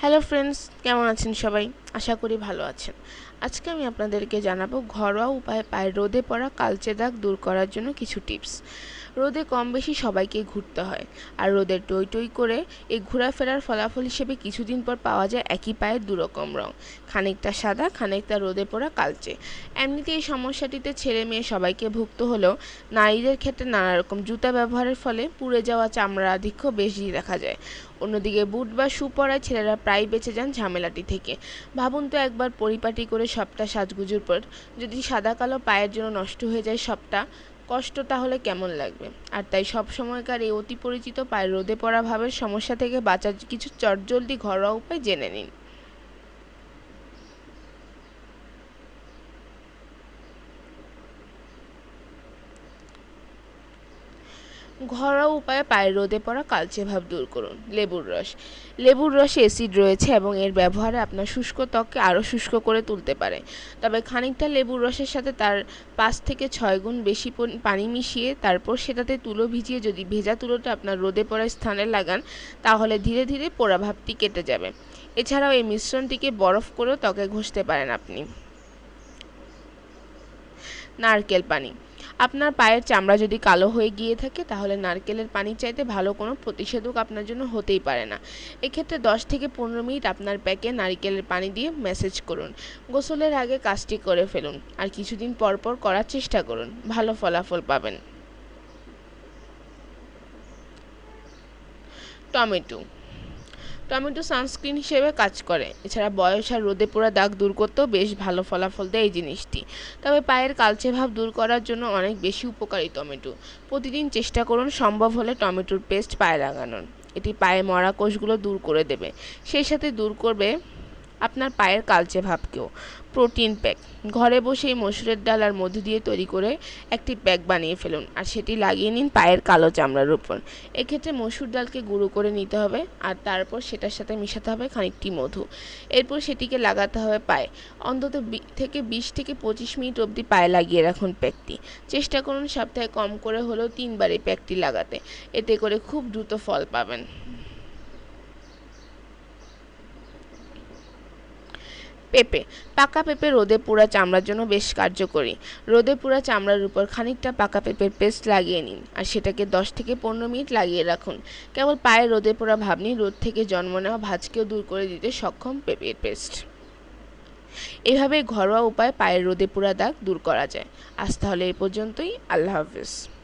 Hello friends কেমন আছেন সবাই? আশা করি ভালো আছেন। আজকে আমি আপনাদেরকে জানাব ঘরোয়া উপায়ে পায়ের রোদে পড়া কালচে দাগ দূর করার জন্য কিছু টিপস। রোদে কম বেশি সবাইকে ঘুরতে হয়, আর রোদের টই টই করে এই ঘোরাফেরার ফলাফল হিসেবে কিছুদিন পর পাওয়া যায় একই পায়ের দুরকম রং। খানিকটা সাদা, খানিকটা রোদে পড়া কালচে। এমনিতে এই সমস্যাটিতে ছেলে মেয়ে সবাইকে ভুক্ত হলেও নারীদের ক্ষেত্রে নানা রকম জুতা ব্যবহারের ফলে পুড়ে যাওয়া চামড়া আধিক্য বেশি দেখা যায়। অন্যদিকে বুট বা শু পরায় ছেলেরা প্রায় বেঁচে যান ঝামেলাটি থেকে। ভাবুন তো একবার পরিপাটি করে সবটা সাজগুজুর পর যদি সাদা কালো পায়ের জন্য নষ্ট হয়ে যায় সবটা, কষ্ট তাহলে কেমন লাগবে? আর তাই সব সময়কার এই অতি পরিচিত পায়ের রোদে পড়া ভাবের সমস্যা থেকে বাঁচার কিছু চটজলদি ঘরোয়া উপায় জেনে নিন। ঘরোয়া উপায়ে পায়ের রোদে পড়া কালচে ভাব দূর করুন। লেবুর রস। লেবুর রসে অ্যাসিড রয়েছে এবং এর ব্যবহারে আপনার শুষ্ক ত্বককে আরও শুষ্ক করে তুলতে পারে। তবে খানিকটা লেবুর রসের সাথে তার পাঁচ থেকে ছয় গুণ বেশি পানি মিশিয়ে তারপর সেটাতে তুলো ভিজিয়ে যদি ভেজা তুলোটা আপনার রোদে পড়া স্থানে লাগান, তাহলে ধীরে ধীরে পোড়া ভাবটি কেটে যাবে। এছাড়াও এই মিশ্রণটিকে বরফ করেও ত্বকে ঘষতে পারেন আপনি। নারকেল পানি। আপনার পায়ের চামড়া যদি কালো হয়ে গিয়ে থাকে, তাহলে নারকেলের পানি চাইতে ভালো কোনো প্রতিষেধক আপনার জন্য হতেই পারে না। এক্ষেত্রে দশ থেকে পনেরো মিনিট আপনার প্যাকে নারকেলের পানি দিয়ে ম্যাসেজ করুন। গোসলের আগে কাজটি করে ফেলুন আর কিছুদিন পর পর করার চেষ্টা করুন। ভালো ফলাফল পাবেন। টমেটো টমেটো সানস্ক্রিন হিসেবে কাজ করে। এছাড়া বয়স আর রোদে পোড়া দাগ দূর করতেও বেশ ভালো ফলাফল দেয় এই জিনিসটি। তবে পায়ের কালচে ভাব দূর করার জন্য অনেক বেশি উপকারী টমেটো। প্রতিদিন চেষ্টা করুন সম্ভব হলে টমেটোর পেস্ট পায়ে লাগানোর। এটি পায়ে মরা কোষগুলো দূর করে দেবে। সেই সাথে দূর করবে আপনার পায়ের কালচে ভাবকেও প্রোটিন প্যাক। ঘরে বসেই মসুরের ডাল আর মধু দিয়ে তৈরি করে একটি প্যাক বানিয়ে ফেলুন আর সেটি লাগিয়ে নিন পায়ের কালো চামড়ার উপর। এক্ষেত্রে মসুর ডালকে গুঁড়ো করে নিতে হবে আর তারপর সেটার সাথে মিশাতে হবে খানিকটি মধু। এরপর সেটিকে লাগাতে হবে পায়ে। অন্তত থেকে বিশ থেকে পঁচিশ মিনিট অবধি পায়ে লাগিয়ে রাখুন প্যাকটি। চেষ্টা করুন সপ্তাহে কম করে হলেও তিনবার এই প্যাকটি লাগাতে। এতে করে খুব দ্রুত ফল পাবেন। পেঁপে। পাকা পেঁপে রোদে পোড়া চামড়ার জন্য বেশ কার্যকরী। রোদে পোড়া চামড়ার উপর খানিকটা পাকা পেঁপের পেস্ট লাগিয়ে নিন আর সেটাকে দশ থেকে পনেরো মিনিট লাগিয়ে রাখুন। কেবল পায়ে রোদে পোড়া ভাবনি রোদ থেকে জন্ম নেওয়া ভাঁজকেও দূর করে দিতে সক্ষম পেঁপের পেস্ট। এভাবে ঘরোয়া উপায়ে পায়ের রোদে পোড়া দাগ দূর করা যায়। আজ তাহলে এই পর্যন্তই। আল্লাহ হাফিজ।